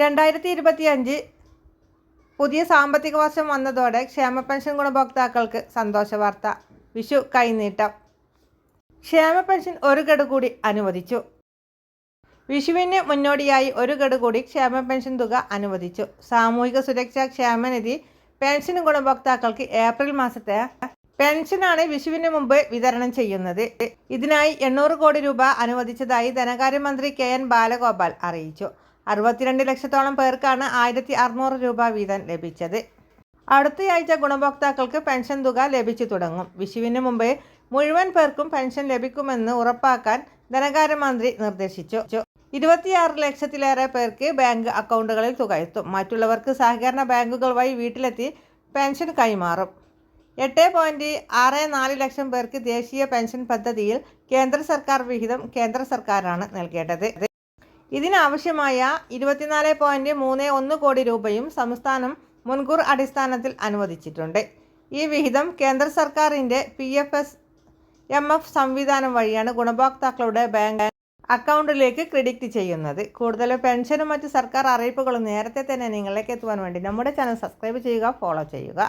രണ്ടായിരത്തി ഇരുപത്തിയഞ്ച് പുതിയ സാമ്പത്തിക വർഷം വന്നതോടെ ക്ഷേമ പെൻഷൻ ഗുണഭോക്താക്കൾക്ക് സന്തോഷ വാർത്ത. വിഷു കൈനീട്ടം. ക്ഷേമ പെൻഷൻ ഒരു ഗഡു കൂടി അനുവദിച്ചു. വിഷുവിന് മുന്നോടിയായി ഒരു ഗഡു കൂടി ക്ഷേമ പെൻഷൻ തുക അനുവദിച്ചു. സാമൂഹിക സുരക്ഷാ ക്ഷേമനിധി പെൻഷൻ ഗുണഭോക്താക്കൾക്ക് ഏപ്രിൽ മാസത്തെ പെൻഷനാണ് വിഷുവിന് മുമ്പ് വിതരണം ചെയ്യുന്നത്. ഇതിനായി എണ്ണൂറ് കോടി രൂപ അനുവദിച്ചതായി ധനകാര്യമന്ത്രി കെ എൻ ബാലഗോപാൽ അറിയിച്ചു. അറുപത്തിരണ്ട് ലക്ഷത്തോളം പേർക്കാണ് ആയിരത്തി അറുന്നൂറ് രൂപ വീതം ലഭിച്ചത്. അടുത്തയാഴ്ച ഗുണഭോക്താക്കൾക്ക് പെൻഷൻ തുക ലഭിച്ചു തുടങ്ങും. വിഷുവിന് മുമ്പേ മുഴുവൻ പേർക്കും പെൻഷൻ ലഭിക്കുമെന്ന് ഉറപ്പാക്കാൻ ധനകാര്യമന്ത്രി നിർദ്ദേശിച്ചു. ഇരുപത്തിയാറ് ലക്ഷത്തിലേറെ പേർക്ക് ബാങ്ക് അക്കൗണ്ടുകളിൽ തുക എത്തും. മറ്റുള്ളവർക്ക് സഹകരണ ബാങ്കുകൾ വഴി വീട്ടിലെത്തി പെൻഷൻ കൈമാറും. എട്ട് പോയിന്റ് ആറ് നാല് ലക്ഷം പേർക്ക് ദേശീയ പെൻഷൻ പദ്ധതിയിൽ കേന്ദ്ര സർക്കാർ വിഹിതം കേന്ദ്ര സർക്കാരാണ് നൽകേണ്ടത്. ഇതിനാവശ്യമായ ഇരുപത്തിനാല് പോയിന്റ് മൂന്ന് ഒന്ന് കോടി രൂപയും സംസ്ഥാനം മുൻകൂർ അടിസ്ഥാനത്തിൽ അനുവദിച്ചിട്ടുണ്ട്. ഈ വിഹിതം കേന്ദ്ര സർക്കാരിന്റെ P F S M F സംവിധാനം വഴിയാണ് ഗുണഭോക്താക്കളുടെ ബാങ്ക് അക്കൗണ്ടിലേക്ക് ക്രെഡിറ്റ് ചെയ്യുന്നത്. കൂടുതൽ പെൻഷനും മറ്റ് സർക്കാർ അറിയിപ്പുകളും നേരത്തെ തന്നെ നിങ്ങളിലേക്ക് എത്തുവാൻ വേണ്ടി നമ്മുടെ ചാനൽ സബ്സ്ക്രൈബ് ചെയ്യുക ഫോളോ ചെയ്യുക.